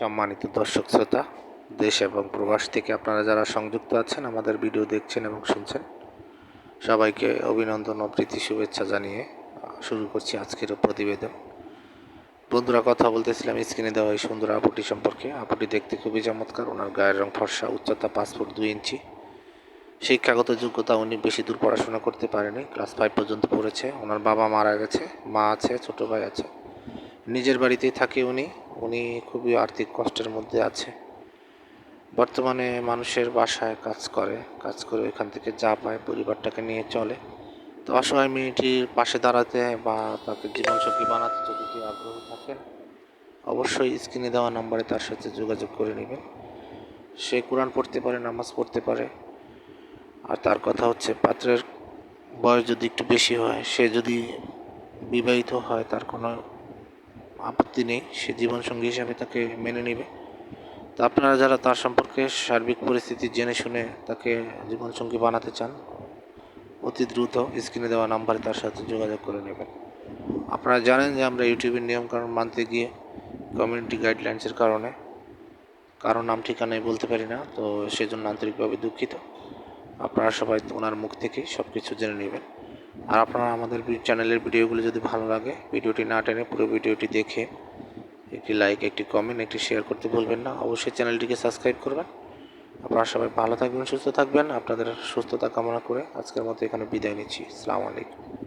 সম্মানিত দর্শক শ্রোতা, দেশ এবং প্রবাস থেকে আপনারা যারা সংযুক্ত আছেন, আমাদের ভিডিও দেখছেন এবং শুনছেন, সবাইকে অভিনন্দন ও প্রীতি শুভেচ্ছা জানিয়ে শুরু করছি আজকের প্রতিবেদন। বন্ধুরা, কথা বলতেছিলাম স্ক্রিনে দেওয়া এই সুন্দর আপুটি সম্পর্কে। আপুটি দেখতে খুবই চমৎকার, ওনার গায়ের রং ফর্সা, উচ্চতা পাঁচ ফুট দুই ইঞ্চি। শিক্ষাগত যোগ্যতা উনি বেশি দূর পড়াশোনা করতে পারেনি ক্লাস ফাইভ পর্যন্ত পড়েছে। ওনার বাবা মারা গেছে, মা আছে, ছোট ভাই আছে। নিজের বাড়িতেই থাকে উনি। উনি খুবই আর্থিক কষ্টের মধ্যে আছে। বর্তমানে মানুষের বাসায় কাজ করে কাজ করে ওইখান থেকে যা পায় পরিবারটাকে নিয়ে চলে। তো অসহায় মেয়েটির পাশে দাঁড়াতে বা তাকে জীবনসঙ্গী বানাতে যদি কেউ আগ্রহী থাকেন, অবশ্যই স্ক্রিনে দেওয়া নম্বরে তার সাথে যোগাযোগ করে নেবেন। সে কোরআন পড়তে পারে, নামাজ পড়তে পারে। আর তার কথা হচ্ছে, পাত্রের বয়স যদি একটু বেশি হয়, সে যদি বিবাহিত হয়, তার কোনো আপত্তি নেই, সে জীবনসঙ্গী হিসাবে তাকে মেনে নেবে। তো আপনারা যারা তার সম্পর্কে সার্বিক পরিস্থিতি জেনে শুনে তাকে জীবনসঙ্গী বানাতে চান, অতি দ্রুত স্ক্রিনে দেওয়া নাম্বারে তার সাথে যোগাযোগ করে নেবেন। আপনারা জানেন যে আমরা ইউটিউবের নিয়মকানুন মানতে গিয়ে কমিউনিটি গাইডলাইন্সের কারণে কারও নাম ঠিকানায় বলতে পারি না, তো সেজন্য আন্তরিকভাবে দুঃখিত। আপনারা সবাই ওনার মুখ থেকেই সব কিছু জেনে নেবেন। আর আপনারা আমাদের চ্যানেলের ভিডিওগুলো যদি ভালো লাগে, ভিডিওটি না টেনে পুরো ভিডিওটি দেখে একটি লাইক একটি কমেন্ট একটি শেয়ার করতে ভুলবেন না। অবশ্যই চ্যানেলটিকে সাবস্ক্রাইব করবেন। আপনারা সবাই ভালো থাকবেন, সুস্থ থাকবেন। আপনাদের সুস্থতা কামনা করে আজকের মতো এখানে বিদায় নিচ্ছি। আসসালামু আলাইকুম।